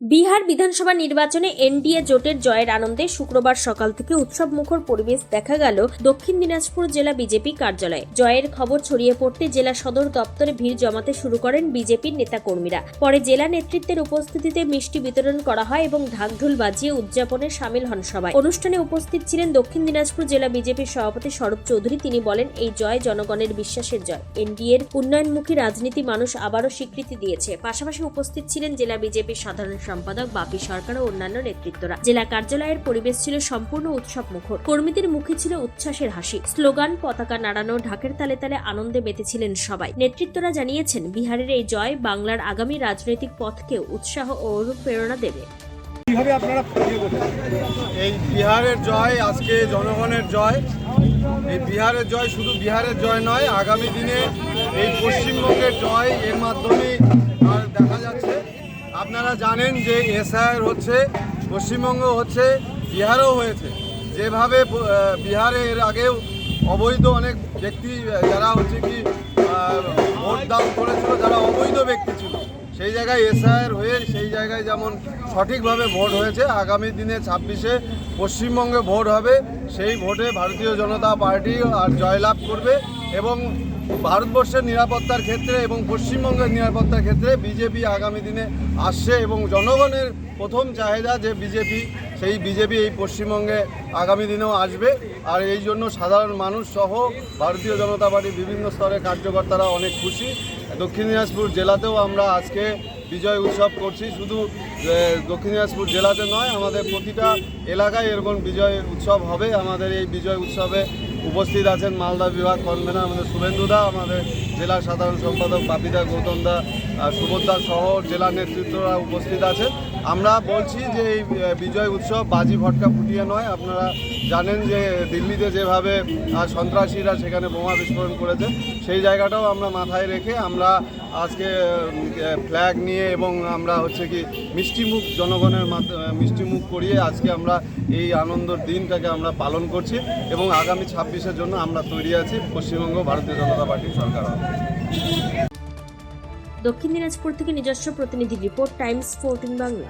বিহার বিধানসভা নির্বাচনে এনডিএ জোটের জয়ের আনন্দে শুক্রবার সকাল থেকে উৎসব মুখর পরিবেশ দেখা গেল দক্ষিণ দিনাজপুর জেলা বিজেপি কার্যালয়ে। জয়ের খবর ছড়িয়ে পড়তে জেলা সদর দপ্তরে ভিড় জমাতে শুরু করেন বিজেপির নেতাকর্মীরা। পরে জেলা নেতৃত্বের উপস্থিতিতে মিষ্টি বিতরণ করা হয় এবং ঢাকঢোল বাজিয়ে উদযাপনে সামিল হন সবাই। অনুষ্ঠানে উপস্থিত ছিলেন দক্ষিণ দিনাজপুর জেলা বিজেপির সভাপতি শরৎ চৌধুরী। তিনি বলেন, এই জয় জনগণের বিশ্বাসের জয়। এনডিএর উন্নয়নমুখী রাজনীতি মানুষ আবারও স্বীকৃতি দিয়েছে। পাশাপাশি উপস্থিত ছিলেন জেলা বিজেপির সাধারণ সম্পাদক বাপি সরকার ও অন্যান্য নেতৃত্বরা। জেলা কার্যালয়ের পরিবেশ ছিল সম্পূর্ণ উৎসব মুখর কর্মীদের মুখে ছিল উচ্ছ্বাসের হাসি। স্লোগান পতাকা নাড়ানো ঢাকের তালে তালে আনন্দে মেতেছিলেন সবাই। নেতৃত্বরা জানিয়েছেন বিহারের এই জয় বাংলার আগামী রাজনৈতিক পথকেও উৎসাহ ও অনুপ্রেরণা দেবে। এই বিহারের জয় আজকে জনগণের জয়। এই বিহারের জয় শুধু বিহারের জয় নয় আগামী দিনে এই পশ্চিমবঙ্গের জয় এর মাধ্যমে দেখা যাচ্ছে আপনারা জানেন যে এসআইআর হচ্ছে, পশ্চিমবঙ্গ হচ্ছে, বিহারও হয়েছে। যেভাবে বিহারে এর আগেও অবৈধ অনেক ব্যক্তি, যারা হচ্ছে কি ভোট দান করেছিল, যারা অবৈধ ব্যক্তি ছিল, সেই জায়গায় এসআইআর হয়ে সেই জায়গায় যেমন সঠিকভাবে ভোট হয়েছে, আগামী দিনে ছাব্বিশে পশ্চিমবঙ্গে ভোট হবে, সেই ভোটে ভারতীয় জনতা পার্টি আর জয়লাভ করবে। এবং ভারতবর্ষের নিরাপত্তার ক্ষেত্রে এবং পশ্চিমবঙ্গের নিরাপত্তার ক্ষেত্রে বিজেপি আগামী দিনে আসছে এবং জনগণের প্রথম চাহিদা যে বিজেপি সেই বিজেপি এই পশ্চিমবঙ্গে আগামী দিনেও আসবে। আর এই জন্য সাধারণ মানুষ সহ ভারতীয় জনতা পার্টির বিভিন্ন স্তরের কার্যকর্তারা অনেক খুশি। দক্ষিণ দিনাজপুর জেলাতেও আমরা আজকে বিজয় উৎসব করছি। শুধু দক্ষিণ দিনাজপুর জেলাতে নয়, আমাদের প্রতিটা এলাকায় এরকম বিজয় উৎসব হবে। আমাদের এই বিজয় উৎসবে উপস্থিত আছেন মালদা বিভাগ কনভেনার আমাদের শুভেন্দুদা আমাদের জেলা সাধারণ সম্পাদক বাপিদা গৌতমদা সুভদ্রা সহ জেলা নেতৃত্বরা উপস্থিত আছেন। আমরা বলছি যে এই বিজয় উৎসব বাজি ভটকা ফুটিয়ে নয়। আপনারা জানেন যে দিল্লিতে যেভাবে সন্ত্রাসীরা সেখানে বোমা বিস্ফোরণ করেছে, সেই জায়গাটাও আমরা মাথায় রেখে আমরা আজকে ফ্ল্যাগ নিয়ে এবং আমরা হচ্ছে কি মিষ্টিমুখ জনগণের মিষ্টিমুখ করিয়ে আজকে আমরা এই আনন্দর দিনটাকে আমরা পালন করছি এবং আগামী ছাব্বিশের জন্য আমরা তৈরি আছি পশ্চিমবঙ্গ ভারতীয় জনতা পার্টির সরকার দক্ষিণ দিনাজপুর থেকে নিজস্ব প্রতিনিধি রিপোর্ট, টাইমস, ফোরটিন বাংলা।